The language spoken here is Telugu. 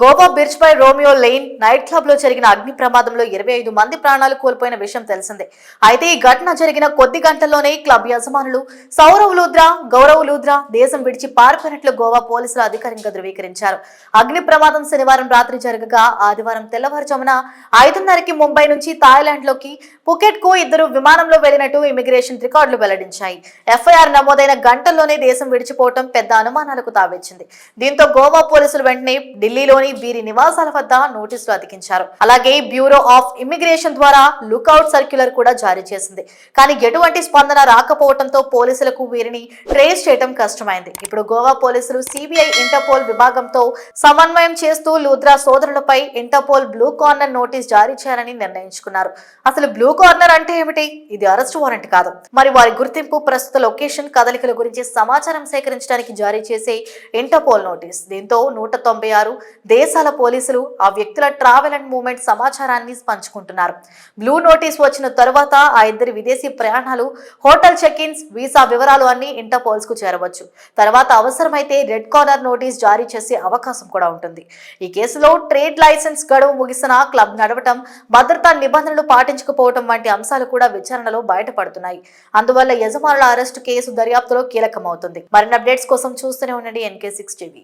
Goa Birch by Romeo Lane night క్లబ్లో జరిగిన అగ్ని ప్రమాదంలో ఇరవై ఐదు మంది ప్రాణాలు కోల్పోయిన విషయం తెలిసిందే. అయితే ఈ ఘటన జరిగిన కొద్ది గంటల్లోనే క్లబ్ యజమానులు సౌరవ్ లూద్రా గౌరవ్ లూద్రా దేశం విడిచి పారిపోయినట్లు గోవా పోలీసులు అధికారికంగా ధృవీకరించారు. అగ్ని ప్రమాదం శనివారం రాత్రి జరగగా ఆదివారం తెల్లవారుజామున ఐదున్నరకి ముంబై నుంచి థాయిలాండ్లోకి పుకెట్కు ఇద్దరు విమానంలో వెళ్ళినట్టు ఇమిగ్రేషన్ రికార్డులు వెల్లడించాయి. ఎఫ్ఐఆర్ నమోదైన గంటల్లోనే దేశం విడిచిపోవటం పెద్ద అనుమానాలకు తావిచ్చింది. దీంతో గోవా పోలీసులు వెంటనే ఢిల్లీలోని వీరి నివాసాల వద్ద నోటీసులు అతికించారు. అలాగే బ్యూరో ఆఫ్ ఇమ్మిగ్రేషన్ ద్వారా లుకౌట్ సర్క్యులర్ కూడా జారీ చేసింది. కానీ ఎటువంటి స్పందన రాకపోవడంతో పోలీసులకు వీరిని ట్రేస్ చేయడం కష్టమైంది. ఇప్పుడు గోవా పోలీసులు సిబిఐ ఇంటర్పోల్ విభాగంతో సమన్వయం చేస్తూ లూద్రా సోదరులపై ఇంటర్పోల్ బ్లూ కార్నర్ నోటీస్ జారీ చేయాలని నిర్ణయించుకున్నారు. అసలు బ్లూ కార్నర్ అంటే ఏమిటి? ఇది అరెస్ట్ వారెంట్ కాదు. మరి వారి గుర్తింపు ప్రస్తుత లొకేషన్ కదలికల గురించి సమాచారం సేకరించడానికి జారీ చేసే ఇంటర్పోల్ నోటీస్. దీంతో నూట తొంభై ఆరు దేశాల పోలీసులు ఆ వ్యక్తుల ట్రావెల్ అండ్ మూవ్మెంట్ సమాచారాన్ని పంచుకుంటున్నారు. బ్లూ నోటీస్ వచ్చిన తరువాత ఆ ఇద్దరి విదేశీ ప్రయాణాలు హోటల్ చెక్ ఇన్స్ వీసా వివరాలు అన్ని ఇంటర్పోల్స్కు చేరవచ్చు. తర్వాత అవసరమైతే రెడ్ కార్నర్ నోటీస్ జారీ చేసే అవకాశం కూడా ఉంటుంది. ఈ కేసులో ట్రేడ్ లైసెన్స్ గడువు ముగిసిన క్లబ్ నడవటం భద్రతా నిబంధనలు పాటించకపోవటం వంటి అంశాలు కూడా విచారణలో బయటపడుతున్నాయి. అందువల్ల యజమానుల అరెస్టు కేసు దర్యాప్తులో కీలకమవుతుంది. మరిన్ని అప్డేట్స్ కోసం చూస్తూనే ఉండండి ఎన్కే సిక్స్ టీవీ